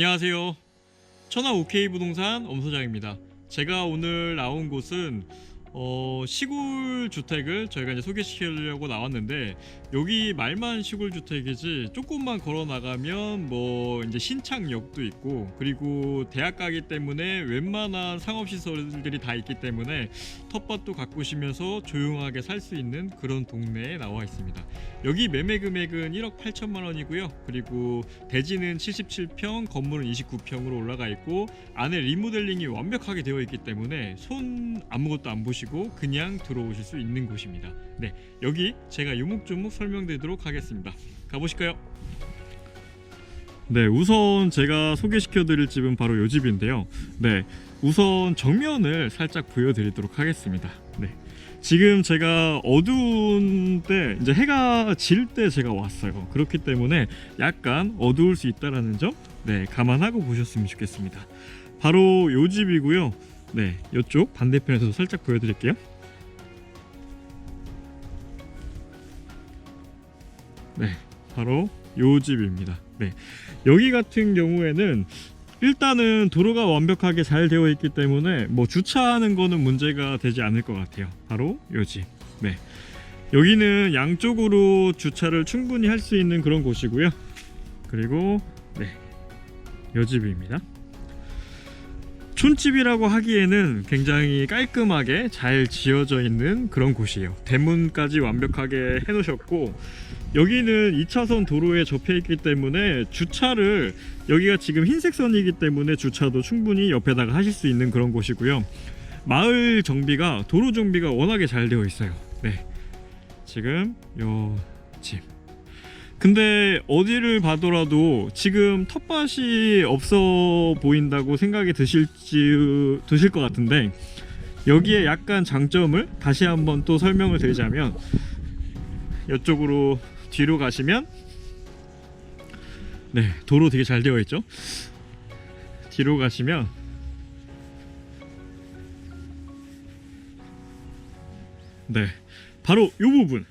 안녕하세요. 천하 OK 부동산 엄소장입니다. 제가 오늘 나온 곳은 어, 시골 주택을 저희가 이제 소개시키려고 나왔는데 여기 말만 시골 주택이지 조금만 걸어 나가면 뭐 이제 신창역도 있고 그리고 대학 가기 때문에 웬만한 상업 시설들이 다 있기 때문에 텃밭도 가꾸시면서 조용하게 살 수 있는 그런 동네에 나와 있습니다. 여기 매매 금액은 1억 8천만 원이고요. 그리고 대지는 77평, 건물은 29평으로 올라가 있고 안에 리모델링이 완벽하게 되어 있기 때문에 손 아무것도 안 보시고 그냥 들어오실 수 있는 곳입니다. 네, 여기 제가 요목조목 설명드리도록 하겠습니다. 가보실까요? 네, 우선 제가 소개시켜 드릴 집은 바로 이 집인데요. 네, 우선 정면을 살짝 보여드리도록 하겠습니다. 네. 지금 제가 어두운 때 이제 해가 질 때 제가 왔어요. 그렇기 때문에 약간 어두울 수 있다라는 점, 네 감안하고 보셨으면 좋겠습니다. 바로 요 집이고요. 네, 이쪽 반대편에서도 살짝 보여드릴게요. 네, 바로 요 집입니다. 네, 여기 같은 경우에는 일단은 도로가 완벽하게 잘 되어 있기 때문에 뭐 주차하는 거는 문제가 되지 않을 것 같아요. 바로 요 집. 네. 여기는 양쪽으로 주차를 충분히 할 수 있는 그런 곳이고요. 그리고 네. 요 집입니다. 촌집이라고 하기에는 굉장히 깔끔하게 잘 지어져 있는 그런 곳이에요. 대문까지 완벽하게 해 놓으셨고 여기는 2차선 도로에 접해 있기 때문에 주차를 여기가 지금 흰색 선이기 때문에 주차도 충분히 옆에다가 하실 수 있는 그런 곳이고요. 마을 정비가 도로 정비가 워낙에 잘 되어 있어요. 네. 지금 요 집. 근데 어디를 봐더라도 지금 텃밭이 없어 보인다고 생각이 드실지 드실 것 같은데 여기에 약간 장점을 다시 한번 또 설명을 드리자면 이쪽으로 뒤로 가시면 네 도로 되게 잘 되어 있죠? 뒤로 가시면 네 바로 이 부분.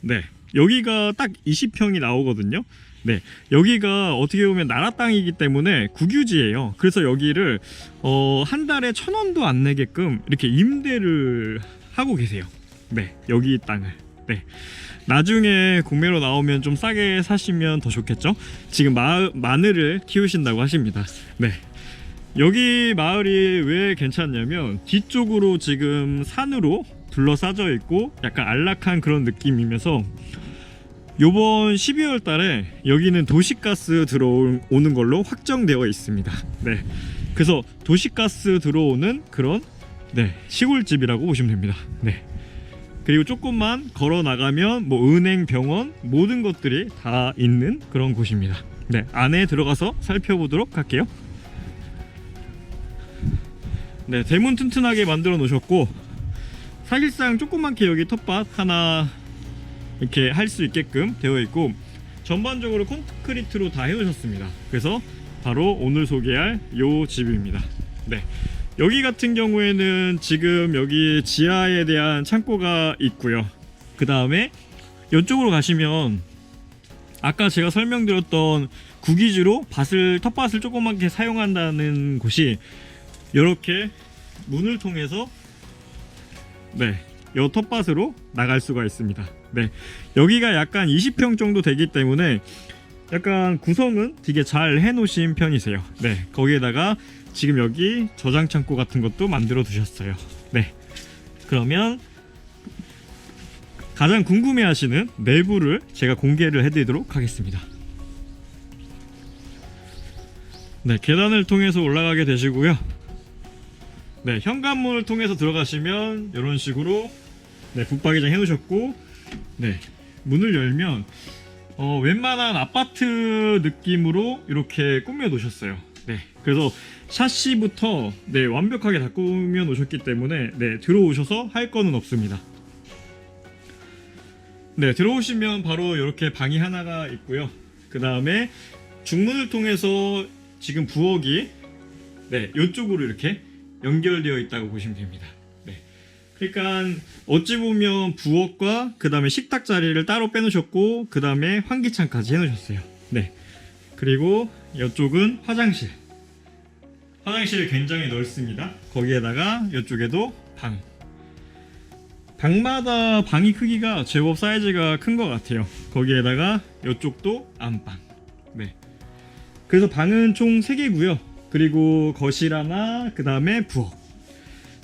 네 여기가 딱 20평이 나오거든요. 네 여기가 어떻게 보면 나라 땅이기 때문에 국유지예요. 그래서 여기를 어, 한 달에 천 원도 안 내게끔 이렇게 임대를 하고 계세요. 네 여기 땅을. 네 나중에 공매로 나오면 좀 싸게 사시면 더 좋겠죠? 지금 마, 마늘을 키우신다고 하십니다. 네 여기 마을이 왜 괜찮냐면 뒤쪽으로 지금 산으로 둘러싸져 있고 약간 안락한 그런 느낌이면서 요번 12월 달에 여기는 도시가스 들어오는 걸로 확정되어 있습니다. 네. 그래서 도시가스 들어오는 그런 네, 시골집이라고 보시면 됩니다. 네. 그리고 조금만 걸어 나가면 뭐 은행, 병원 모든 것들이 다 있는 그런 곳입니다. 네, 안에 들어가서 살펴보도록 할게요. 네, 대문 튼튼하게 만들어 놓으셨고 사실상 조그맣게 여기 텃밭 하나 이렇게 할 수 있게끔 되어 있고 전반적으로 콘크리트로 다 해놓으셨습니다. 그래서 바로 오늘 소개할 요 집입니다. 네. 여기 같은 경우에는 지금 여기 지하에 대한 창고가 있고요. 그 다음에 이쪽으로 가시면 아까 제가 설명드렸던 구기지로 밭을 텃밭을 조그맣게 사용한다는 곳이 이렇게 문을 통해서 네, 요 텃밭으로 나갈 수가 있습니다. 네, 여기가 약간 20평 정도 되기 때문에 약간 구성은 되게 잘 해놓으신 편이세요. 네, 거기에다가 지금 여기 저장 창고 같은 것도 만들어 두셨어요. 네, 그러면 가장 궁금해 하시는 내부를 제가 공개를 해드리도록 하겠습니다. 네, 계단을 통해서 올라가게 되시고요. 네, 현관문을 통해서 들어가시면 이런 식으로 네, 붙박이장 해놓으셨고 네, 문을 열면 어, 웬만한 아파트 느낌으로 이렇게 꾸며 놓으셨어요. 네, 그래서 샤시부터 네, 완벽하게 다 꾸며 놓으셨기 때문에 네, 들어오셔서 할 거는 없습니다. 네, 들어오시면 바로 이렇게 방이 하나가 있고요. 그 다음에 중문을 통해서 지금 부엌이 네, 이쪽으로 이렇게 연결되어 있다고 보시면 됩니다. 네. 그러니까 어찌 보면 부엌과 그 다음에 식탁 자리를 따로 빼놓으셨고 그 다음에 환기창까지 해놓으셨어요. 네. 그리고 이쪽은 화장실. 화장실이 굉장히 넓습니다. 거기에다가 이쪽에도 방. 방마다 방이 크기가 제법 사이즈가 큰 것 같아요. 거기에다가 이쪽도 안방. 네. 그래서 방은 총 3개고요. 그리고 거실 하나, 그 다음에 부엌.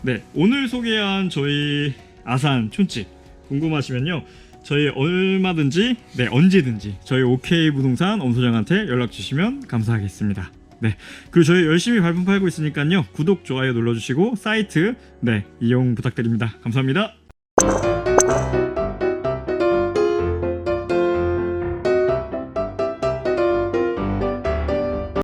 네, 오늘 소개한 저희 아산 촌집 궁금하시면요. 저희 얼마든지, 네, 언제든지 저희 OK 부동산 엄소장한테 연락 주시면 감사하겠습니다. 네, 그리고 저희 열심히 발품 팔고 있으니까요. 구독, 좋아요 눌러주시고 사이트, 네, 이용 부탁드립니다. 감사합니다.